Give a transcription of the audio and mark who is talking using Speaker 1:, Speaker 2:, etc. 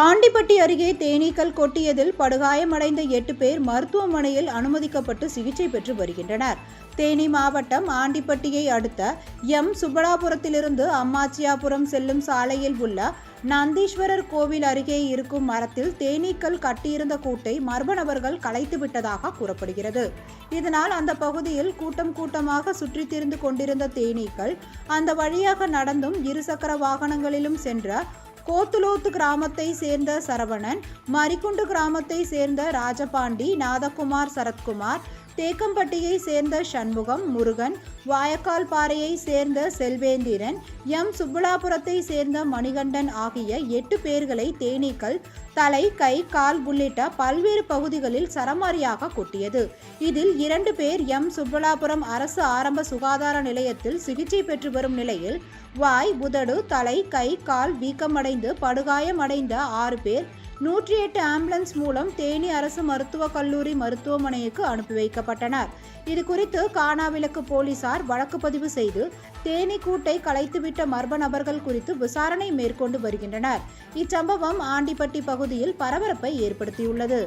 Speaker 1: ஆண்டிப்பட்டி அருகே தேனீக்கள் கொட்டியதில் படுகாயமடைந்த எட்டு பேர் மருத்துவமனையில் அனுமதிக்கப்பட்டு சிகிச்சை பெற்று வருகின்றனர். தேனி மாவட்டம் ஆண்டிப்பட்டியை அடுத்த எம். சுப்பலாபுரத்திலிருந்து அம்மாச்சியாபுரம் செல்லும் சாலையில் உள்ள நந்தீஸ்வரர் கோவில் அருகே இருக்கும் மரத்தில் தேனீக்கள் கட்டியிருந்த கூட்டை மர்ம நபர்கள் கலைத்து விட்டதாக கூறப்படுகிறது. இதனால் அந்த பகுதியில் கூட்டம் கூட்டமாக சுற்றித் திரிந்து கொண்டிருந்த தேனீக்கள் அந்த வழியாக நடந்தும் இருசக்கர வாகனங்களிலும் சென்ற கோத்துலோத்து கிராமத்தை சேர்ந்த சரவணன் மரிக்குண்டு கிராமத்தை சேர்ந்த ராஜபாண்டி நாதகுமார் சரத்குமார் தேக்கம்பட்டியை சேர்ந்த சண்முகம் முருகன் வாயக்கால் பாறையை சேர்ந்த செல்வேந்திரன் எம். சுப்புலாபுரத்தை சேர்ந்த மணிகண்டன் ஆகிய எட்டு பேர்களை தேனீக்கள் தலை கை கால் உள்ளிட்ட பல்வேறு பகுதிகளில் சரமாரியாக கொட்டியது. இதில் இரண்டு பேர் எம். சுப்புலாபுரம் அரசு ஆரம்ப சுகாதார நிலையத்தில் சிகிச்சை பெற்று வரும் நிலையில் வாய் உதடு தலை கை கால் வீக்கமடைந்து படுகாயமடைந்த ஆறு பேர் நூற்றி எட்டு ஆம்புலன்ஸ் மூலம் தேனி அரசு மருத்துவக் கல்லூரி மருத்துவமனைக்கு அனுப்பி வைக்கப்பட்டனர். இது குறித்து காணாவிளக்கு போலீசார் வழக்கு பதிவு செய்து தேனி கூட்டை கலைத்துவிட்ட மர்ம நபர்கள் குறித்து விசாரணை மேற்கொண்டு வருகின்றனர். இச்சம்பவம் ஆண்டிப்பட்டி பகுதியில் பரபரப்பை ஏற்படுத்தியுள்ளது.